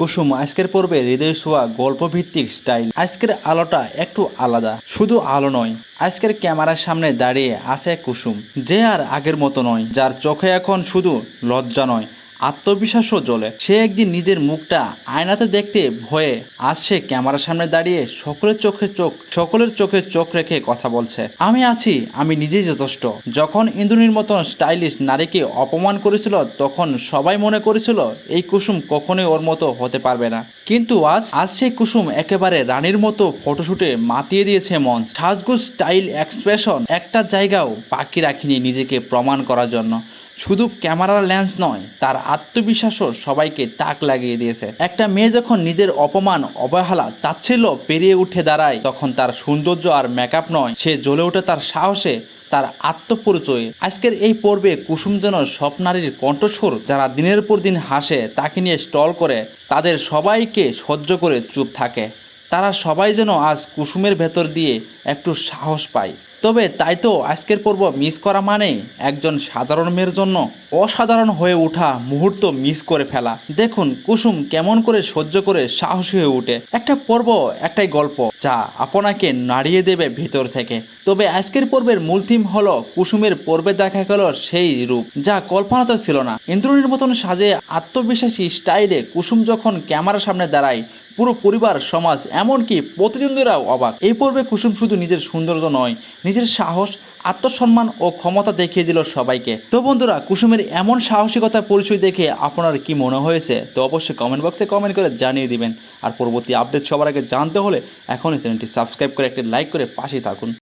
কুসুম আজকের পর্বে হৃদয় শোয়া গল্পভিত্তিক স্টাইল। আজকের আলোটা একটু আলাদা। শুধু আলো নয়, আজকের ক্যামেরার সামনে দাঁড়িয়ে আছে কুসুম, যে আর আগের মতো নয়, যার চোখে এখন শুধু লজ্জা নয়। আত্মবিশ্বাসও জ্বলে। সে একদিন নিজের মুখটা আয়নাতে দেখতে ভয়ে আজ সে ক্যামেরার সামনে দাঁড়িয়ে সকলের চোখে চোখ, সকলের চোখে চোখ রেখে কথা বলছে। আমি আছি, আমি নিজেই যথেষ্ট। যখন ইন্দ্রনীর মতন স্টাইলিশ নারীকে অপমান করেছিল, তখন সবাই মনে করেছিল, এই কুসুম কখনোই ওর মতো হতে পারবে না। কিন্তু আজ আজ সেই কুসুম একেবারে রানীর মতো ফটোশুটে মাতিয়ে দিয়েছে মন সাজগুজ স্টাইল এক্সপ্রেশন একটা জায়গাও বাকি রাখিনি নিজেকে প্রমাণ করার জন্য। শুধু ক্যামেরার লেন্স নয়, তার আত্মবিশ্বাসও সবাইকে তাক লাগিয়ে দিয়েছে। একটা মেয়ে যখন নিজের অপমান, অবহেলা, তাচ্ছিল্য পেরিয়ে উঠে দাঁড়ায়, তখন তার সৌন্দর্য আর মেকআপ নয়। সে জ্বলে ওঠে তার সাহসে, তার আত্মপরিচয়ে। আজকের এই পর্বে কুসুম যেন সব নারীর কণ্ঠস্বর যারা দিনের পর দিন হাসে, তাকে নিয়ে স্টল করে, তাদের সবাইকে সহ্য করে চুপ থাকে। তারা সবাই যেন আজ কুসুমের ভেতর দিয়ে একটু সাহস পায়। তবে তাই তো আজকের পর্ব মিস করা মানে একজন সাধারণ মেয়ের জন্য অসাধারণ হয়ে ওঠা মুহূর্ত মিস করে ফেলা। দেখুন কুসুম কেমন করে সহ্য করে সাহসী হয়ে ওঠে। একটা পর্ব, একটাই গল্প যা আপনাকে নাড়িয়ে দেবে ভিতর থেকে। তবে আজকের পর্বের মূল থিম হলো কুসুমের পর্বে দেখা গেল সেই রূপ যা কল্পনাতে ছিল না। ইন্দ্রনীর মতন সাজে আত্মবিশ্বাসী স্টাইলে কুসুম যখন ক্যামেরার সামনে দাঁড়ায় পুরো পরিবার, সমাজ, এমনকি প্রতিদ্বন্দ্বীরাও অবাক। এই পর্বে কুসুম শুধু নিজের সৌন্দর্য নয়, নিজের সাহস, আত্মসম্মান ও ক্ষমতা দেখিয়ে দিল সবাইকে। তো বন্ধুরা, কুসুমের এমন সাহসিকতার পরিচয় দেখে আপনার কি মনে হয়েছে? তো অবশ্যই কমেন্ট বক্সে কমেন্ট করে জানিয়ে দিবেন। আর পরবর্তী আপডেট সবার আগে জানতে হলে এখনই চ্যানেলটি সাবস্ক্রাইব করে একটি লাইক করে পাশে থাকুন।